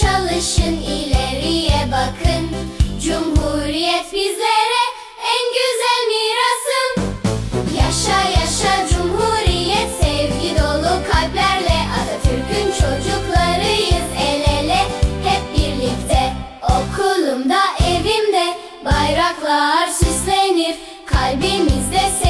çalışın ileriye bakın. Cumhuriyet bizlere en güzel mirasın. Yaşa yaşa Cumhuriyet sevgi dolu kalplerle. Atatürk'ün çocuklarıyız el ele. Hep birlikte Okulumda evimde. Bayraklar süslenir Kalbimizde sevgi